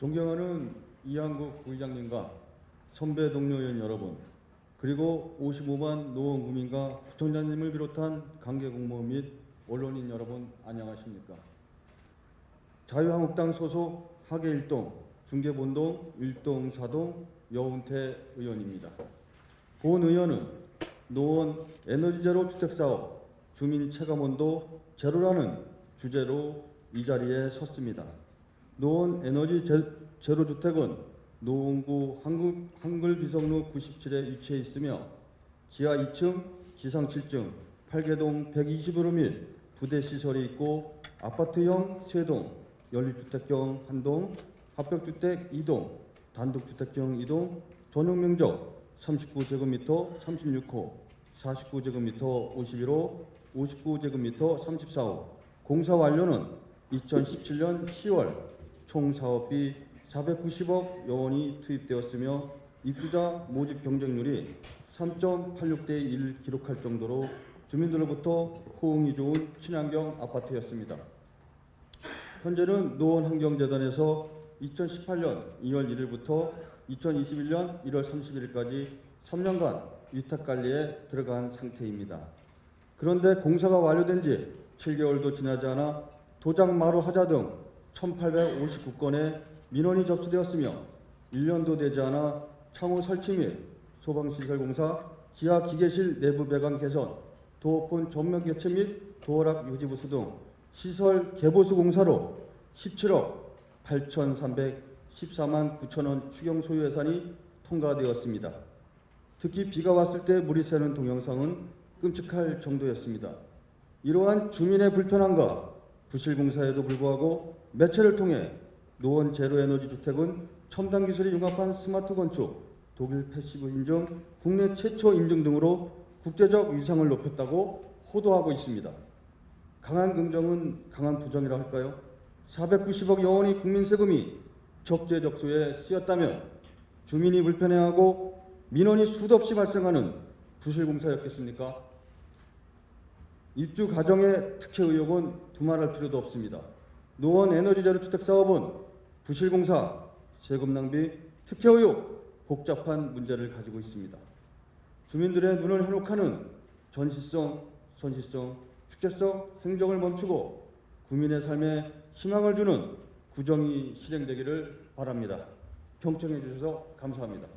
존경하는 이한국 부의장님과 선배 동료 의원 여러분, 그리고 55만 노원 구민과 구청장님을 비롯한 관계 공무원 및 언론인 여러분 안녕하십니까? 자유한국당 소속 하계 1동, 중계본동 1동 4동 여운태 의원입니다. 본 의원은 노원 에너지 제로 주택 사업 주민 체감온도 제로라는 주제로 이 자리에 섰습니다. 노원 에너지 제, 제로 주택은 노원구 한글, 한글비성로 97에 위치해 있으며 지하 2층, 지상 7층, 8개동 120으로 및 부대 시설이 있고 아파트형 3동, 연립주택형 1동, 합격주택 2동, 단독주택형 2동, 전용 면적 39제곱미터 36호, 49제곱미터 51호, 59제곱미터 34호. 공사 완료는 2017년 10월 총 사업비 490억 여원이 투입되었으며 입주자 모집 경쟁률이 3.86대 1 기록할 정도로 주민들로부터 호응이 좋은 친환경 아파트였습니다. 현재는 노원환경재단에서 2018년 2월 1일부터 2021년 1월 31일까지 3년간 위탁 관리에 들어간 상태입니다. 그런데 공사가 완료된 지 7개월도 지나지 않아 도장 마루 하자 등 1859건의 민원이 접수되었으며 1년도 되지 않아 창호 설치 및 소방시설 공사, 지하 기계실 내부 배관 개선, 도어폰 전면 교체 및 도어락 유지 부수 등 시설 개보수 공사로 17억 8,314만 9천 원 추경 소요 예산이 통과되었습니다. 특히 비가 왔을 때 물이 새는 동영상은 끔찍할 정도였습니다. 이러한 주민의 불편함과 부실 공사에도 불구하고 매체를 통해 노원 제로 에너지 주택은 첨단 기술이 융합한 스마트 건축, 독일 패시브 인증, 국내 최초 인증 등으로 국제적 위상을 높였다고 호도하고 있습니다. 강한 긍정은 강한 부정이라 할까요? 490억 여원이 국민 세금이 적재적소에 쓰였다면 주민이 불편해하고 민원이 수도 없이 발생하는 부실 공사였겠습니까? 입주 가정의 특혜 의혹은 두말할 필요도 없습니다. 노원 에너지자료 주택 사업은 부실 공사, 세금 낭비, 특혜 의혹, 복잡한 문제를 가지고 있습니다. 주민들의 눈을 해독하는 전시성, 선시성, 축제성 행정을 멈추고 국민의 삶에 희망을 주는 구정이 실행되기를 바랍니다. 경청해 주셔서 감사합니다.